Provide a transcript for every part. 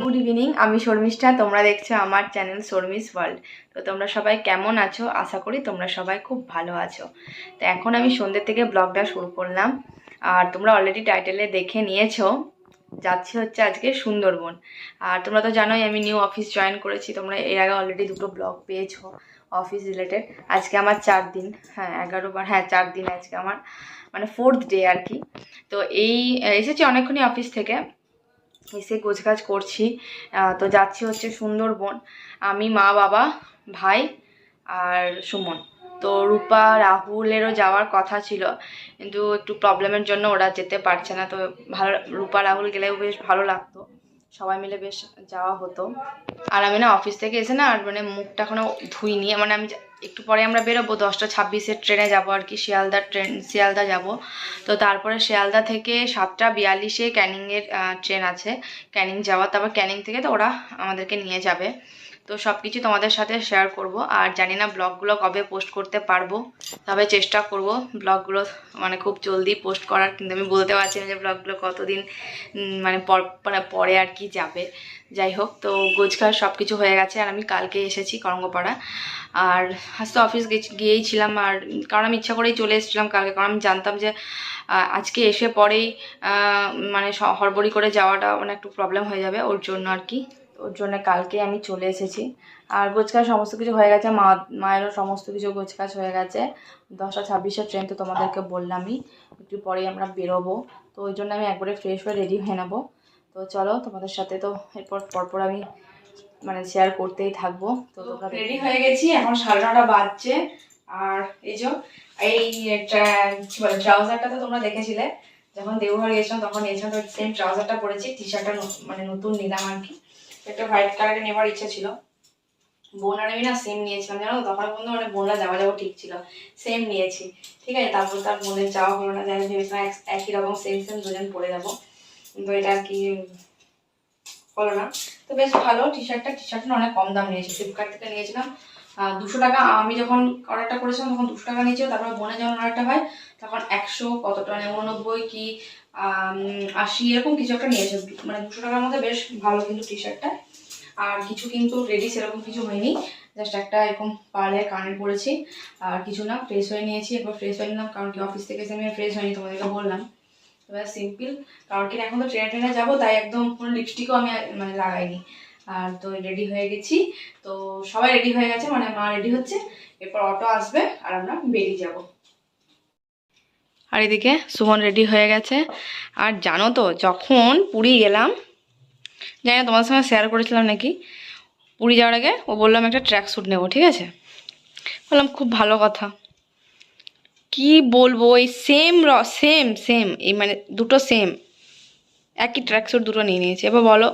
Good evening, আমি শর্মিষ্ঠা, তোমরা দেখছ আমার চ্যানেল শর্মিস ওয়ার্ল্ড। তো তোমরা সবাই কেমন আছো? আশা করি তোমরা সবাই খুব ভালো আছো। তো এখন আমি সন্ধ্যে থেকে ব্লগটা শুরু করলাম। আর তোমরা অলরেডি টাইটেলে দেখে নিয়েছো, যাচ্ছি হচ্ছে আজকে সুন্দরবন। আর তোমরা তো জানোই আমি নিউ অফিস জয়েন করেছি, তোমরা এর আগে অলরেডি দুটো ব্লগ পেয়েছ অফিস রিলেটেড আজকে আমার চার দিন হ্যাঁ এগারো বার হ্যাঁ চার দিন আজকে আমার মানে ফোর্থ ডে আর কি। তো এই, এসেছি অনেকক্ষণই অফিস থেকে। এসে গোছগাছ করছি। তো যাচ্ছি হচ্ছে সুন্দরবন। আমি, মা, বাবা, ভাই আর সুমন। তো রূপা, রাহুলেরও যাওয়ার কথা ছিল, কিন্তু একটু প্রবলেমের জন্য ওরা যেতে পারছে না। তো ভালো, রূপা, রাহুল গেলেও বেশ ভালো লাগতো। সবাই মিলে বেশ যাওয়া হতো। আর আমি না, অফিস থেকে এসে না, আর মানে মুখটা এখনও ধুইনি। মানে আমি একটু পরে আমরা বেরোবো, দশটা ছাব্বিশের ট্রেনে যাব আর কি, শিয়ালদা ট্রেন, শিয়ালদা যাব। তো তারপরে শিয়ালদা থেকে সাতটা বিয়াল্লিশে ক্যানিংয়ের ট্রেন আছে। ক্যানিং যাওয়া, তারপর ক্যানিং থেকে তো ওরা আমাদেরকে নিয়ে যাবে। তো সব কিছু তোমাদের সাথে শেয়ার করব। আর জানি না ব্লগগুলো কবে পোস্ট করতে পারব, তবে চেষ্টা করব ব্লগগুলো মানে খুব জলদি পোস্ট করার। কিন্তু আমি বলতে পারছি না যে ব্লগগুলো কতদিন মানে পর মানে পরে আর কি যাবে। যাই হোক, তো গোছগাছ সব কিছু হয়ে গেছে আর আমি কালকে এসেছি করঙ্গপাড়া আর আজ তো অফিস গিয়েই ছিলাম আর কারণ আমি ইচ্ছা করেই চলে এসেছিলাম কালকে। কারণ আমি জানতাম যে আজকে এসে পরেই মানে হড়বড়ি করে যাওয়াটা মানে একটু প্রবলেম হয়ে যাবে ওর জন্য আর কি। ওর জন্য কালকে আমি চলে এসেছি। আর গোছকাজ সমস্ত কিছু হয়ে গেছে, মা, মায়েরও সমস্ত কিছু গোছকাজ হয়ে গেছে। দশটা ছাব্বিশের ট্রেন তো তোমাদেরকে বললামই, একটু পরেই আমরা বেরোবো। তো ওই জন্য আমি একবারে ফ্রেশ হয়ে রেডি হয়ে নেব। তো চলো তোমাদের সাথে তো এরপর পরপর আমি মানে শেয়ার করতেই থাকব। তো তোমরা রেডি হয়ে গেছি এখন সাড়ে নটা বাজছে। আর এই যে এই কি বলে ট্রাউজারটা তো তোমরা দেখেছিলে। যখন দেওঘর গেছিলাম তখন নিয়েছিলাম তো সেম ট্রাউজারটা পরেছি টি শার্টটা মানে নতুন নিলাম আর কি। একটা হোয়াইট কালারের নেবার ইচ্ছা ছিল। বোন আর আমি না সেম নিয়েছিলাম জানো তখন বন্ধু মানে বোনরা যাওয়া যাওয়া ঠিক ছিল। সেম নিয়েছি। ঠিক আছে তারপর তার বোনের যাওয়া হলো না হোক ভেবেছিলাম এক- একই রকম সেম সেম দুজন পরে যাব। কিন্তু এটা আর কি হলো না তো বেশ ভালো টি শার্টটা টি শার্টটা অনেক কম দাম নিয়েছে। ফ্লিপকার্ট থেকে নিয়েছিলাম দুশো টাকা। আমি যখন অর্ডারটা করেছিলাম, তখন দুশো টাকা নিয়েছিল। তারপর বোনের যখন অর্ডারটা হয়, তখন একশো কতটা মানে উননব্বই কি আশি, এরকম কিছু একটা নিয়েছে। মানে দুশো টাকার মধ্যে বেশ ভালো কিন্তু টি। শার্টটা আর কিছু কিন্তু রেডি সেরকম কিছু হয়নি। জাস্ট একটা এরকম পার্লে কানের পরেছি। আর কিছু না ফ্রেশ হয়ে নিয়েছি। একবার ফ্রেশ হয়ে নিলাম, কারণ কি অফিস থেকে এসে আমি ফ্রেশ হয়নি তোমাদেরকে বললাম। এবার সিম্পল কারণ কি এখন তো ট্রেনে ট্রেনে যাব, তাই একদম কোনো লিপস্টিকও আমি মানে লাগাইনি। আর তো রেডি হয়ে গেছি। তো সবাই রেডি হয়ে গেছে মানে মা রেডি হচ্ছে। এরপর অটো আসবে আর আমরা বেরিয়ে যাব। আর এদিকে সুমন রেডি হয়ে গেছে। আর জানো তো, যখন পুরী গেলাম, জানি না তোমার সঙ্গে শেয়ার করেছিলাম নাকি, পুরী যাওয়ার আগে ও বললাম একটা ট্র্যাক স্যুট নেব, ঠিক আছে? বললাম, খুব ভালো কথা। কি বলব, এই সেম র সেম সেম এই মানে দুটো সেম একই ট্র্যাকস্যুট দুটো নিয়ে নিয়েছি। এবার বলো।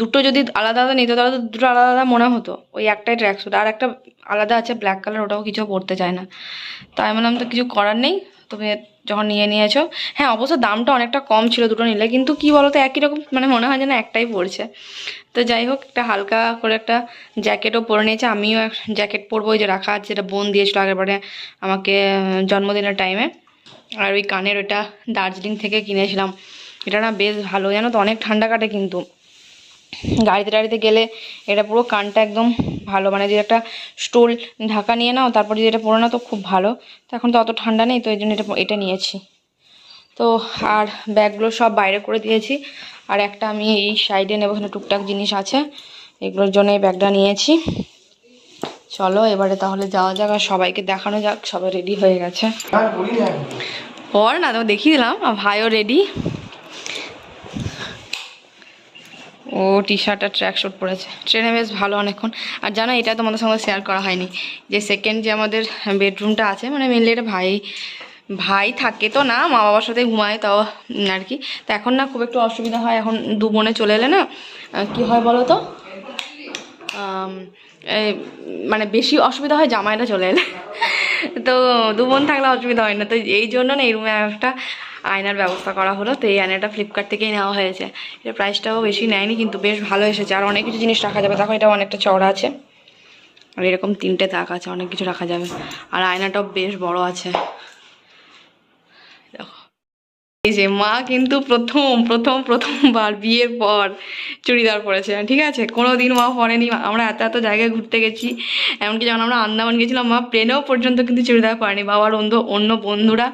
দুটো যদি আলাদা আলাদা নিত, তাহলে তো দুটো আলাদা আলাদা মনে হতো। ওই একটাই ট্র্যাক স্যুট আর একটা আলাদা আছে ব্ল্যাক কালার ওটাও কিছু পরতে চায় না। তাই বললাম, তো কিছু করার নেই? তুমি যখন নিয়ে নিয়েছো? হ্যাঁ অবশ্য দামটা অনেকটা কম ছিল দুটো নিলে, কিন্তু কি বলো তো একই রকম মানে মনে হয় যেন একটাই পড়ছে। তো যাই হোক, একটা হালকা করে একটা জ্যাকেটও পরে নিয়েছে। আমিও জ্যাকেট পরবো, ওই যে রাখা আছে, যেটা বোন দিয়েছিল আগেরবারে আমাকে জন্মদিনের টাইমে আর ওই কানের ওটা দার্জিলিং থেকে কিনেছিলাম। এটা না বেশ ভালো, জানো তো, অনেক ঠান্ডা কাটে কিন্তু। গাড়িতে টাড়িতে গেলে এটা পুরো কানটা একদম ভালো। মানে যে একটা স্টোল ঢাকা নিয়ে নাও তারপর যদি এটা পরে নাও তো খুব ভালো। তো এখন তো অত ঠান্ডা নেই তো এই জন্য এটা এটা নিয়েছি। তো আর ব্যাগগুলো সব বাইরে করে দিয়েছি। আর একটা আমি এই সাইডে নেব এখানে টুকটাক জিনিস আছে। এগুলোর জন্য এই ব্যাগটা নিয়েছি। চলো এবারে তাহলে যাওয়া যাক আর সবাইকে দেখানো যাক সবাই রেডি হয়ে গেছে। পর না তো দেখিয়ে দিলাম ভাইও রেডি ও টি শার্ট আর ট্র্যাক শ্যুট পরেছে। ট্রেনে বেশ ভালো অনেকক্ষণ। আর জানো, এটা তোমাদের সঙ্গে শেয়ার করা হয়নি। যে সেকেন্ড যে আমাদের বেডরুমটা আছে মানে মেনলি এটা ভাই ভাই থাকে তো না মা বাবার সাথে ঘুমায় তাও আর কি। তো এখন না খুব একটু অসুবিধা হয়, এখন দু বোনে চলে এলে না কি হয় বলো তো? মানে বেশি অসুবিধা হয় জামাইটা চলে এলে। তো দু বোন থাকলে অসুবিধা হয় না। তো এই জন্য না এই রুমে একটা আয়নার ব্যবস্থা করা হলো। তো এই আয়নাটা ফ্লিপকার্ট থেকেই নেওয়া হয়েছে। এর প্রাইসটাও বেশি নেয়নি, কিন্তু বেশ ভালো এসেছে। আর অনেক কিছু জিনিস রাখা যাবে। দেখো এটা অনেকটা চড়া আছে। আর এরকম তিনটে তাক আছে, অনেক কিছু রাখা যাবে। আর আয়নাটাও বেশ বড় আছে। এই যে মা কিন্তু প্রথম প্রথম, প্রথমবার বিয়ের পর চুড়িদার পরেছে ঠিক আছে? কোনো দিন মা পরেনি, আমরা এত এত জায়গায় ঘুরতে গেছি, এমনকি যখন আমরা আন্দামান গেছিলাম, মা প্লেনেও পর্যন্ত কিন্তু চুড়িদার পরেনি, বাবার অন্য অন্য বন্ধুরা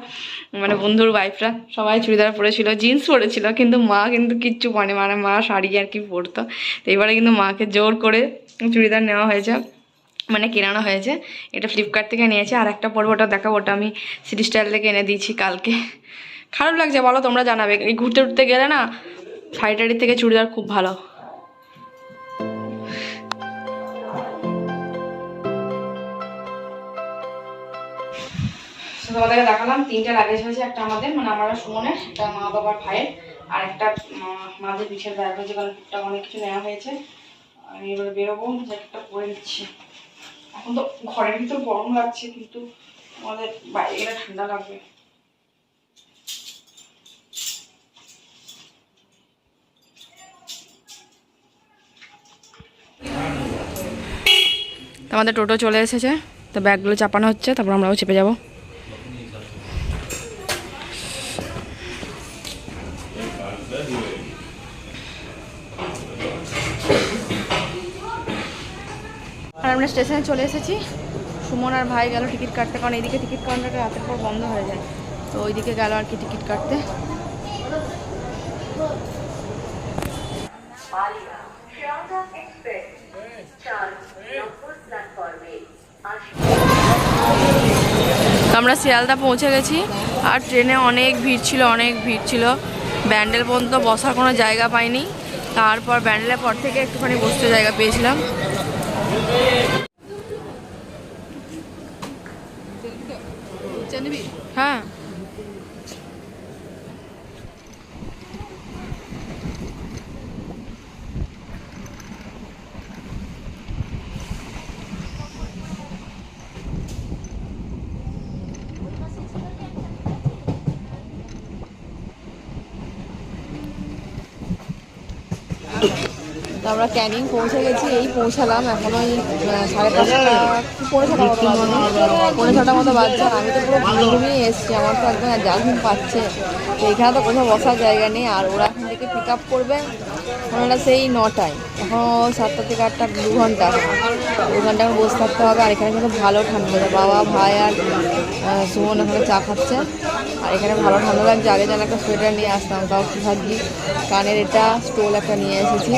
মানে বন্ধুর ওয়াইফরা সবাই চুড়িদার পরেছিল জিন্স পরেছিল, কিন্তু মা কিন্তু কিচ্ছু পরেনি মানে মা শাড়ি আর কি পরতো। তো এবারে কিন্তু মাকে জোর করে চুড়িদার নেওয়া হয়েছে মানে কেনানো হয়েছে, এটা ফ্লিপকার্ট থেকে নিয়েছে আর একটা পরবো ওটা দেখাবো, ওটা আমি সিটি স্টাইল থেকে এনে দিয়েছি কালকে। খারাপ লাগছে, বলো তোমরা জানাবে। এই ঘুরতে ঘুরতে গেলে না শাড়ি থেকে চুড়িদার খুব ভালো। তোমাদেরকে দেখালাম, তিনটে লাগেজ হয়েছে, একটা আমাদের মানে আমার সুমনের, একটা মা বাবার ভাইয়ের, আর একটা মাঝে পিছের ব্যাগ হয়েছে, কারণ টুকটাক অনেক কিছু নেওয়া হয়েছে। আমি এবার বেরোবো, জ্যাকেটটা পরে নিচ্ছি। এখন তো ঘরের ভিতর গরম লাগছে, কিন্তু আমাদের বাইরে গেলে ঠান্ডা লাগবে। আমাদের টোটো চলে এসেছে, তো ব্যাগগুলো চাপানো হচ্ছে, তারপর আমরাও চেপে যাব। আর আমরা স্টেশনে চলে এসেছি। সুমন আর ভাই গেল টিকিট কাটতে, কারণ এইদিকে টিকিট কাউন্টারটা রাতের পর বন্ধ হয়ে যায়। তো ওইদিকে গেল আর কি টিকিট কাটতে আলিয়া শিয়ালদা এক্সপ্রেস চার নম্বর প্ল্যাটফর্মে আসবে তো আমরা শিয়ালদা পৌঁছে গেছি। আর ট্রেনে অনেক ভিড় ছিল, অনেক ভিড় ছিল। ব্যান্ডেল পর্যন্ত বসার কোনো জায়গা পাইনি। তারপর ব্যান্ডেলের পর থেকে একটুখানি বসতে জায়গা পেয়েছিলাম। হ্যাঁ। আমরা ক্যানিং পৌঁছে গেছি, এই পৌঁছালাম এখন ওই সাড়ে পাঁচটা, পৌনে ছটা মতো ছটা মতো বাজছে আমি তো পুরো ঘুমিয়ে এসছি, আমার তো একদম যা ঘুম পাচ্ছে। তো এখানে তো কোথাও বসার জায়গা নেই, আর ওরা এখান থেকে পিক আপ করবে ওনারা সেই নটায়। এখন সাতটা থেকে আটটা, দু ঘণ্টা। দু ঘণ্টা এখন বসে থাকতে হবে, আর এখানে কিন্তু ভালো ঠান্ডা বাবা, ভাই আর সুমন এখানে চা খাচ্ছে। আর এখানে ভালো ঠান্ডা লাগছে, আগে যেন একটা সোয়েটার নিয়ে আসতাম তাও কি ভাবছি কানের এটা স্টোল একটা নিয়ে এসেছি।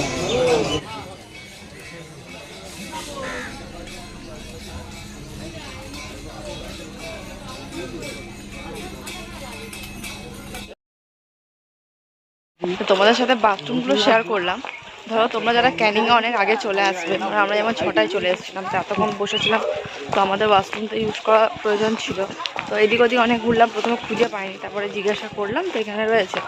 তোমাদের সাথে বাথরুমগুলো শেয়ার করলাম। ধরো তোমরা যারা ক্যানিংয়ে অনেক আগে চলে আসবে, আমরা যেমন ছটায় চলে এসেছিলাম এতক্ষণ বসেছিলাম, তো আমাদের বাথরুমটা ইউজ করা প্রয়োজন ছিল। তো এদিক ওদিক অনেক ঘুরলাম, প্রথমে খুঁজে পাইনি, তারপরে জিজ্ঞাসা করলাম, তো এখানে রয়েছে।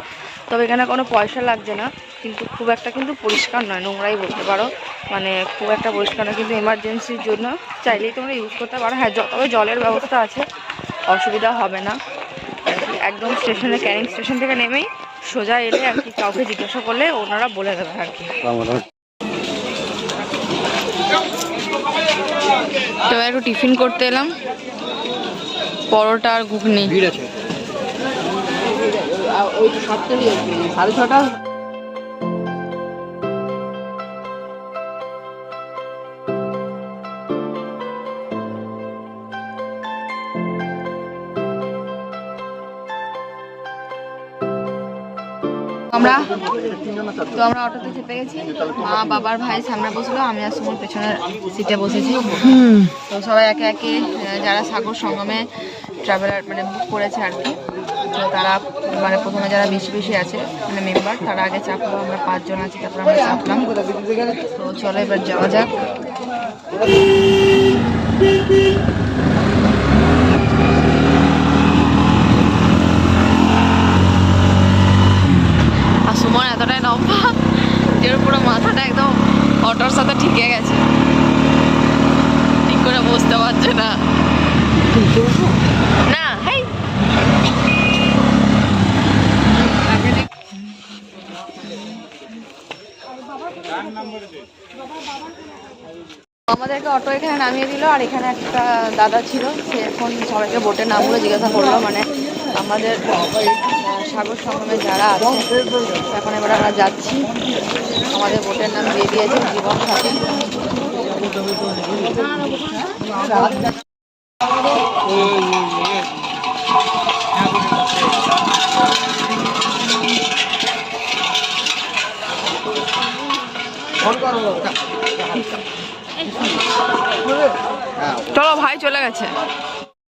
তবে এখানে কোনো পয়সা লাগছে না কিন্তু খুব একটা কিন্তু পরিষ্কার নয় নোংরাই বলতে পারো। মানে খুব একটা পরিষ্কার নয় কিন্তু এমার্জেন্সির জন্য চাইলেই তোমরা ইউজ করতে পারো। হ্যাঁ তবে জলের ব্যবস্থা আছে অসুবিধা হবে না। একদম স্টেশনে ক্যানিং স্টেশন থেকে নেমেই সোজা এলে আর কি কাউকে জিজ্ঞাসা করলে ওনারা বলে দেবে আর কি। তো একটু টিফিন করতে এলাম। পরোটা আর ঘুগনি। ওই সাতটা সাড়ে ছটা? আমরা তো আমরা অটোতে চেপে গেছি। মা বাবার ভাই সামনে বসল আমি আর সুমন পেছনের সিটে বসেছি। তো সবাই একে একে যারা সাগর সঙ্গমে ট্রাভেলার মানে বুক করেছে আর কি তো তারা মানে প্রথমে যারা বেশি বেশি আছে মানে মেম্বার তারা আগে চাপলো আমরা পাঁচজন আছি তারপর আমরা চাপলাম তো চলো এবার যাওয়া যাক। আর সুমন এতটাই লম্বা যে ওর পুরো মাথাটা একদম অটোর সাথে ঠিকে গেছে। ঠিক করে বুঝতে পারছে না না হেই আমাদেরকে অটো এখানে নামিয়ে দিল আর এখানে একটা দাদা ছিল সে এখন সবাইকে বোটে নামগুলো জিজ্ঞাসা করল মানে আমাদের সাগর সঙ্গমে যারা আছে এখন এবার আমরা যাচ্ছি। আমাদের বোটের নাম দিয়ে দিয়েছে জীবন সাথী। চলো ভাই চলে গেছে।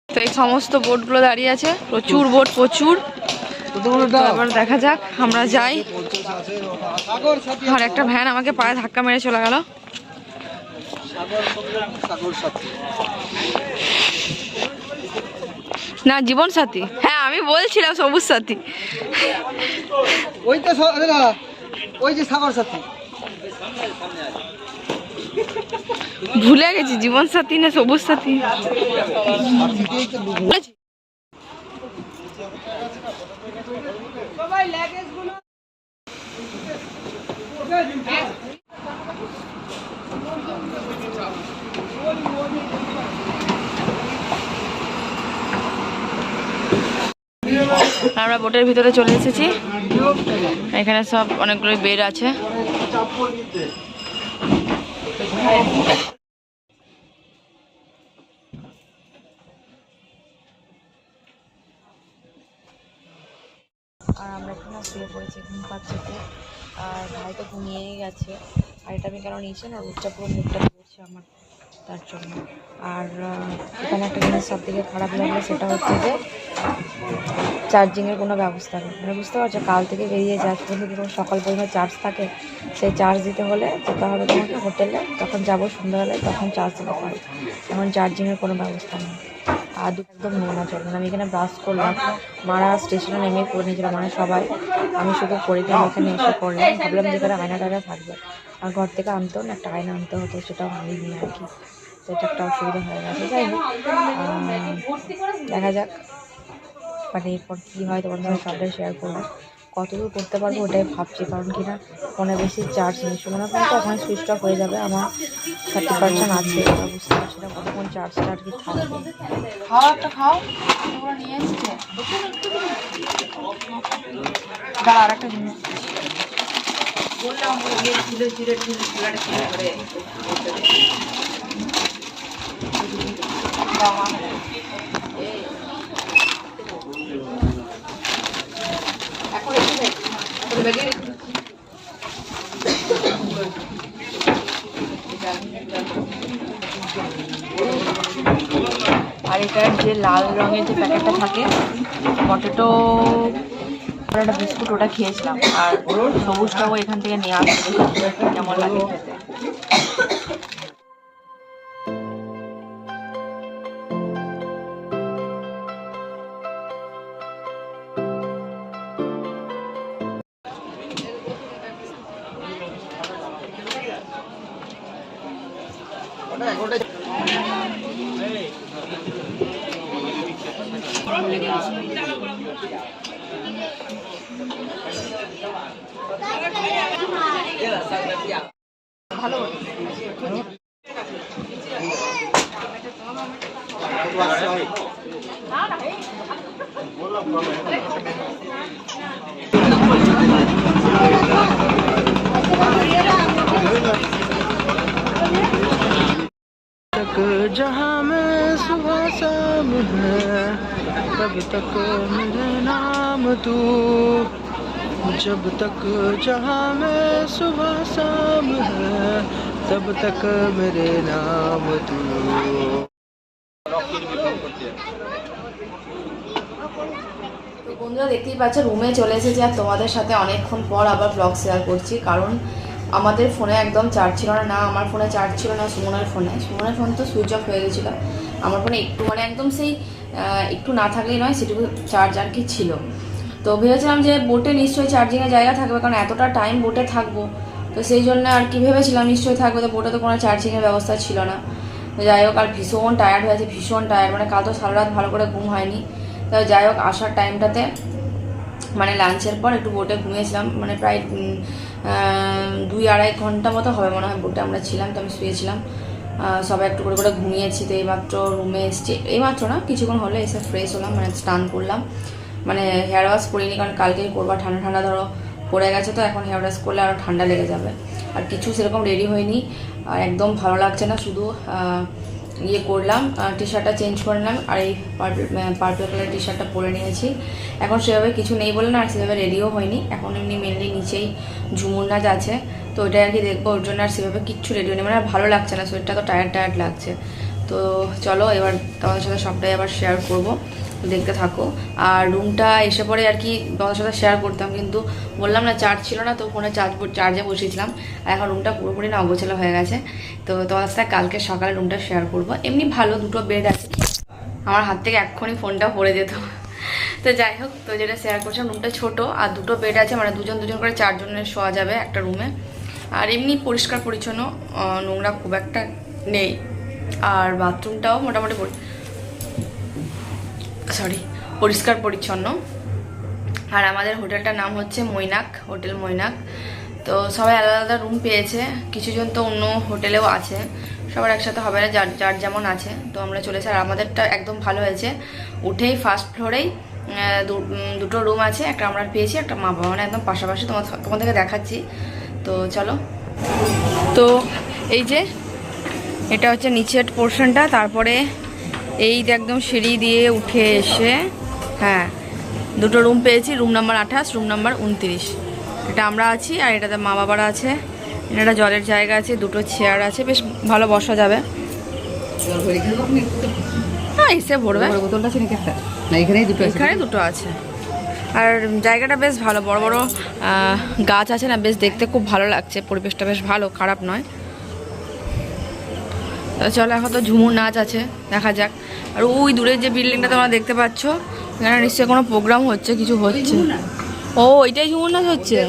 তো এই সমস্ত বোটগুলো দাঁড়িয়ে আছে। প্রচুর বোট, প্রচুর। দেখা যাক, আমরা যাই। আর একটা ভ্যান আমাকে পায়ে ধাক্কা মেরে চলে গেল। না, জীবন সাথী। হ্যাঁ আমি বলছিলাম সবুজ সাথী। ওই তো ওই যে সাগর সাথী। ভুলে গেছি জীবন সাথী না সবুজ সাথী? আমরা বোটের ভিতরে চলে এসেছি। এখানে সব অনেকগুলো বেড আছে। আর আমরা এখানে শুয়ে পড়েছি ঘুম পাচ্ছে আর ভাই তো ঘুমিয়েই গেছে। আর এটা আমি কেন নিয়েছি না রুটটা পুরো মুখটা পড়ছে আমার। তার জন্য। আর এখানে একটা জিনিস সব থেকে খারাপ লাগল সেটা হচ্ছে যে চার্জিংয়ের কোনো ব্যবস্থা নেই। মানে বুঝতে পারছ, কাল থেকে বেরিয়ে যাস পর্যন্ত তোমার সকাল পর্যন্ত চার্জ থাকে, সেই চার্জ দিতে হলে যেতে হবে তোমাকে হোটেলে। তখন যাব সন্ধ্যাবেলায় তখন চার্জ দিতে পারো এখন চার্জিংয়ের কোনো ব্যবস্থা নেই। আর একদম নোনা চলবে না আমি এখানে ব্রাশ করলাম, মারা স্টেশনে নেমে করে নিয়েছিল মানে সবাই। আমি শুধু করে দিয়ে এখানে এসে করলাম ভাবলাম যে এখানে আয়না টায়না থাকবে। আর ঘর থেকে আনতেও না একটা আয়না আনতে হতো, সেটাও আনিনি আর কি। এটা একটা অসুবিধা হয়ে গেছে, যাই হোক। দেখা যাক। মানে এরপর কী হয় তোমার সাথে সবটাই শেয়ার করব। কতদূর করতে পারব ওটাই ভাবছি, কারণ কি না ফোনে বেশি চার্জ নেই। ফোন তো ওখানে সুইচ অফ হয়ে যাবে, আমার থার্টি পার্সেন্ট আছে। এবার বুঝতে পারছি না কতক্ষণ চার্জটা আর কি থাকবে খাও একটা, খাও। নিয়ে এসছে? দাঁড়া, আর একটা জিনিস বললাম ইয়ে আর এটার যে লাল রঙের যে প্যাকেটটা থাকে পটেটো একটা বিস্কুট ওটা খেয়েছিলাম। আর সবুজটাও এখান থেকে নিয়ে আসছে কেমন লাগে খেতে? तक जहाँ में सुबह शाम है, तब तक मेरे नाम तू। जब तक जहाँ में सुबह शाम है, तब तक मेरे नाम तू। তো বন্ধুরা দেখতেই পাচ্ছ রুমে চলে এসেছি আর তোমাদের সাথে অনেকক্ষণ পর আবার ব্লগ শেয়ার করছি। কারণ আমাদের ফোনে একদম চার্জ ছিল না না আমার ফোনে চার্জ ছিল না, সুমনের ফোনে সুমনের ফোন তো সুইচ অফ হয়ে গেছিল। আমার ফোনে একটু মানে একদম সেই একটু না থাকলেই নয়, সেটুকু চার্জ আর কি ছিল। তো ভেবেছিলাম যে বোটে নিশ্চয়ই চার্জিংয়ের জায়গা থাকবে, কারণ এতটা টাইম বোটে থাকব। তো সেই জন্য আর কি ভেবেছিলাম, নিশ্চয়ই থাকবে, তো বোটে তো কোনো চার্জিংয়ের ব্যবস্থা ছিল না। তো যাই হোক, আর ভীষণ টায়ার্ড হয়েছে ভীষণ টায়ার্ড মানে কাল তো সারা রাত ভালো করে ঘুম হয়নি। তো যাই হোক, আসার টাইমটাতে মানে লাঞ্চের পর একটু বোটে ঘুমিয়েছিলাম। মানে প্রায় দুই আড়াই ঘণ্টা মতো হবে মনে হয় বোটে আমরা ছিলাম, তো আমি শুয়েছিলাম। সবাই একটু করে করে ঘুমিয়েছি তো এইমাত্র রুমে এসছি। এইমাত্র না, কিছুক্ষণ হলে এসে ফ্রেশ হলাম মানে স্নান করলাম। মানে হেয়ার ওয়াশ করিনি কারণ কালকেই করবা, ঠান্ডা ঠান্ডা ধরো। পড়ে গেছে তো, এখন হেয়ার ওয়াশ করলে আরও ঠান্ডা লেগে যাবে। আর কিছু সেরকম রেডি হয়নি, আর একদম ভালো লাগছে না, শুধু ইয়ে করলাম টি শার্টটা চেঞ্জ করলাম আর এই পার্পল কালার টি শার্টটা পরে নিয়েছি। এখন সেভাবে কিছু নেই বলে না, আর সেভাবে রেডিও হয়নি। এখন এমনি মেনলি নিচেই ঝুমুর নাচ আছে, তো ওইটা আর কি দেখব, ওর জন্য আর সেভাবে কিচ্ছু রেডি হয়নি। মানে আর ভালো লাগছে না, শরীরটা তো টায়ার্ড টায়ার্ড লাগছে। তো চলো, এবার তোমাদের সাথে সবটাই আবার শেয়ার করব। দেখতে থাকো। আর রুমটা এসে পরে আর কি তোমাদের সাথে শেয়ার করতাম, কিন্তু বললাম না চার্জ ছিল না, তো ফোনে চার্জ চার্জে বসিয়েছিলাম আর এখন রুমটা পুরোপুরি না অগোছালো হয়ে গেছে। তো তোমাদের সাথে কালকে সকালে রুমটা শেয়ার করব। এমনি ভালো দুটো বেড আছে। আমার হাত থেকে এক্ষুনি ফোনটা পড়ে যেত। তো যাই হোক, তো যেটা শেয়ার করছিলাম রুমটা ছোট আর দুটো বেড আছে মানে দুজন দুজন করে চারজনের শোয়া যাবে একটা রুমে আর এমনি পরিষ্কার পরিচ্ছন্ন নোংরা খুব একটা নেই। আর বাথরুমটাও মোটামুটি সরি, পরিষ্কার পরিচ্ছন্ন। আর আমাদের হোটেলটার নাম হচ্ছে মৈনাক, হোটেল মৈনাক। তো সবাই আলাদা আলাদা রুম পেয়েছে। কিছুজন তো অন্য হোটেলেও আছে। সবার একসাথে হবে না, যার যার যেমন আছে। তো আমরা চলেছি আর আমাদেরটা একদম ভালো হয়েছে। উঠেই ফার্স্ট ফ্লোরেই দুটো রুম আছে। একটা আমরা পেয়েছি, একটা মা বাবা মানে একদম পাশাপাশি তোমার, তোমাদেরকে দেখাচ্ছি। তো চলো। তো এই যে, এটা হচ্ছে নিচের পোর্শনটা তারপরে এই একদম সিঁড়ি দিয়ে উঠে এসে হ্যাঁ দুটো রুম পেয়েছি রুম নাম্বার আঠাশ রুম নাম্বার উনত্রিশ। এটা আমরা আছি আর এটাতে মা বাবারা আছে। এটা জলের জায়গা আছে দুটো চেয়ার আছে বেশ ভালো বসা যাবে। হ্যাঁ এসে ভরবে এখানে দুটো আছে। আর জায়গাটা বেশ ভালো বড় বড় গাছ আছে না বেশ দেখতে খুব ভালো লাগছে পরিবেশটা বেশ ভালো খারাপ নয়। চলো, এখন তো ঝুমুর নাচ আছে, দেখা যাক। আর ওই দূরের যে বিল্ডিংটা তোমরা দেখতে পাচ্ছ, এখানে নিশ্চয়ই কোনো প্রোগ্রাম হচ্ছে, কিছু হচ্ছে। ও, ওইটাই ঝুমুর নাচ হচ্ছে?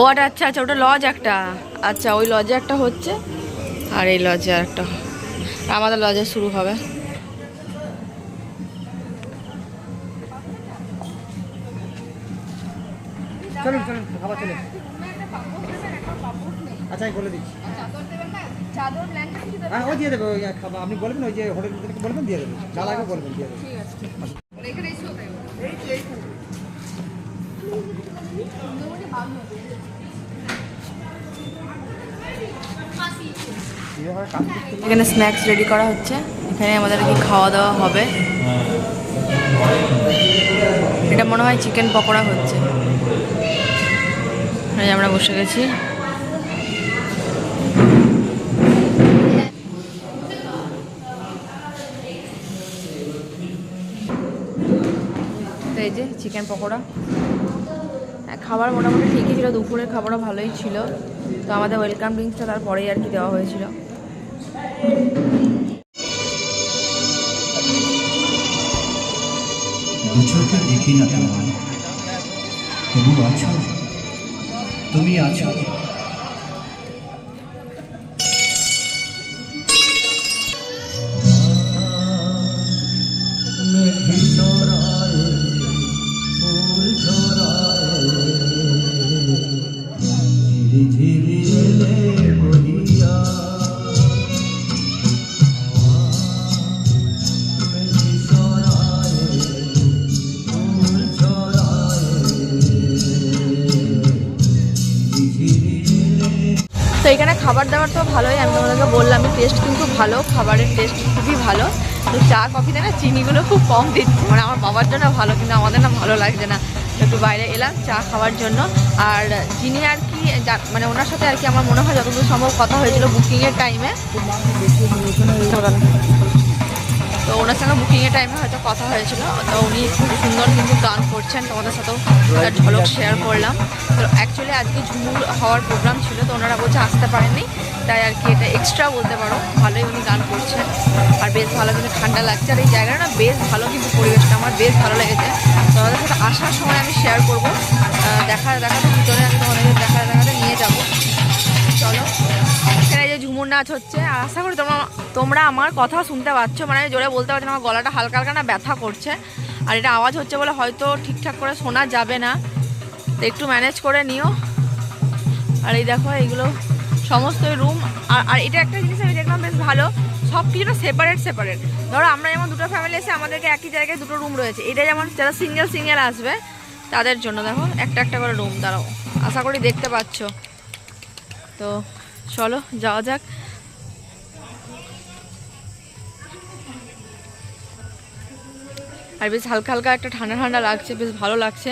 ও আচ্ছা আচ্ছা আচ্ছা ওটা লজ একটা। আচ্ছা ওই লজে একটা হচ্ছে। আর এই লজে আর একটা আমাদের লজে শুরু হবে। চলুন চলুন আচ্ছা বলে দিচ্ছি। হ্যাঁ ও দিয়ে দেবে ওই খাবার। আপনি বলবেন ওই যে হোটেল থেকে বলবেন দিয়ে দেবে। বলবেন দিয়ে দেবে। এখানে স্ন্যাক্স রেডি করা হচ্ছে। এখানে আমাদের কি খাওয়া দাওয়া হবে? এটা মনে হয় চিকেন পকোড়া হচ্ছে। এই আমরা বসে গেছি। যে চিকেন পকোড়া। হ্যাঁ, খাবার মোটামুটি ঠিকই ছিল দুপুরের খাবারও ভালোই ছিল। তো আমাদের ওয়েলকাম ড্রিঙ্কসটা তারপরেই আর কি দেওয়া হয়েছিল। দেখি না আছো? তুমি আছো? দাবার তো ভালোই, আমি তোমাদেরকে বললাম টেস্ট কিন্তু ভালো, খাবারের টেস্ট খুবই ভালো। তো চা কফিতে না চিনিগুলো খুব কম দিচ্ছে। মানে আমার বাবার জন্য ভালো, কিন্তু আমাদের না ভালো লাগছে না। একটু বাইরে এলাম চা খাওয়ার জন্য। আর যিনি আর কি মানে ওনার সাথে আর কি আমার মনে হয় যতদূর সম্ভব কথা হয়েছিল বুকিংয়ের টাইমে ওনার সঙ্গে বুকিংয়ের টাইমে হয়তো কথা হয়েছিল। তো উনি খুব সুন্দর কিন্তু গান করছেন তোমাদের সাথেও একটা ঝলক শেয়ার করলাম। তো অ্যাকচুয়ালি আজকে ঝুমুর হওয়ার প্রোগ্রাম ছিল, তো ওনারা বলছে আসতে পারেননি। তাই আর কি এটা এক্সট্রা বলতে পারো, ভালোই উনি গান করছেন। আর বেশ ভালো কিন্তু ঠান্ডা লাগছে। আর এই জায়গাটা না বেশ ভালো কিন্তু পরিবেশটা, আমার বেশ ভালো লেগেছে। তোমাদের সাথে আসার সময় আমি শেয়ার করব। দেখা দেখাতে ভিতরে নাচ হচ্ছে। আর আশা করি তোমরা তোমরা আমার কথা শুনতে পাচ্ছ। মানে জোরে বলতে পারছি আমার গলাটা হালকা হালকা না ব্যথা করছে। আর এটা আওয়াজ হচ্ছে বলে হয়তো ঠিকঠাক করে শোনা যাবে না। তো একটু ম্যানেজ করে নিও। আর এই দেখো, এইগুলো সমস্ত রুম আর আর এটা একটা জিনিস আমি দেখলাম বেশ ভালো। সব কিছুটা সেপারেট সেপারেট ধরো আমরা যেমন দুটো ফ্যামিলি এসে আমাদেরকে একই জায়গায় দুটো রুম রয়েছে। এটা যেমন, যারা সিঙ্গেল সিঙ্গেল আসবে, তাদের জন্য দেখো, একটা একটা করে রুম দাঁড়াও, আশা করি দেখতে পাচ্ছ। তো চলো, যাওয়া যাক। আর বেশ হালকা হালকা একটা ঠান্ডা ঠান্ডা লাগছে, বেশ ভালো লাগছে।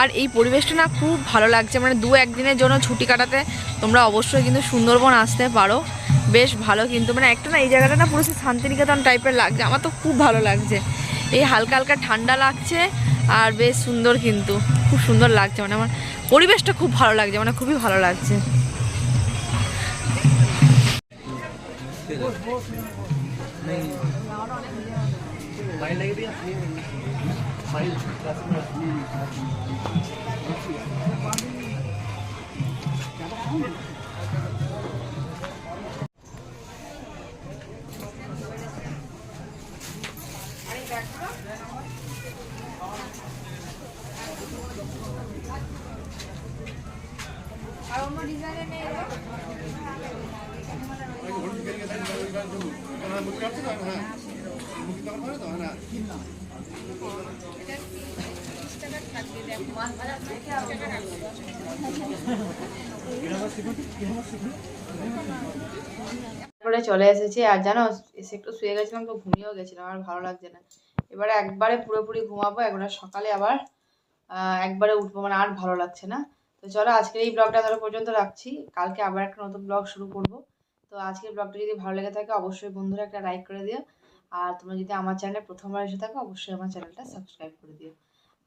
আর এই পরিবেশটা না খুব ভালো লাগছে মানে দু একদিনের জন্য ছুটি কাটাতে তোমরা অবশ্যই কিন্তু সুন্দরবন আসতে পারো। বেশ ভালো কিন্তু মানে একটা না এই জায়গাটা না পুরো শান্তিনিকেতন টাইপের লাগছে, আমার তো খুব ভালো লাগছে। এই হালকা হালকা ঠান্ডা লাগছে আর বেশ সুন্দর কিন্তু, খুব সুন্দর লাগছে মানে আমার পরিবেশটা খুব ভালো লাগছে মানে খুবই ভালো লাগছে। তারপরে চলে এসেছি, আর জানো, এসে একটু শুয়ে গেছিলাম, তো ঘুমিয়েও গেছিলাম, আর ভালো লাগছে না। এবারে একবারে পুরোপুরি ঘুমাবো, একবারে সকালে আবার একবারে উঠবো মানে আর ভালো লাগছে না। তো চলো, আজকের এই ব্লগটা ধরো পর্যন্ত রাখছি। কালকে আবার একটা নতুন ব্লগ শুরু করব। তো আজকের ব্লগটা যদি ভালো লেগে থাকে, অবশ্যই বন্ধুরা একটা লাইক করে দিও। আর তোমরা যদি আমার চ্যানেলে প্রথমবার এসে থাকো, অবশ্যই আমার চ্যানেলটা সাবস্ক্রাইব করে দিও।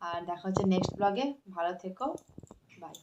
আর দেখা হচ্ছে নেক্সট ব্লগে ভালো থেকো। বাই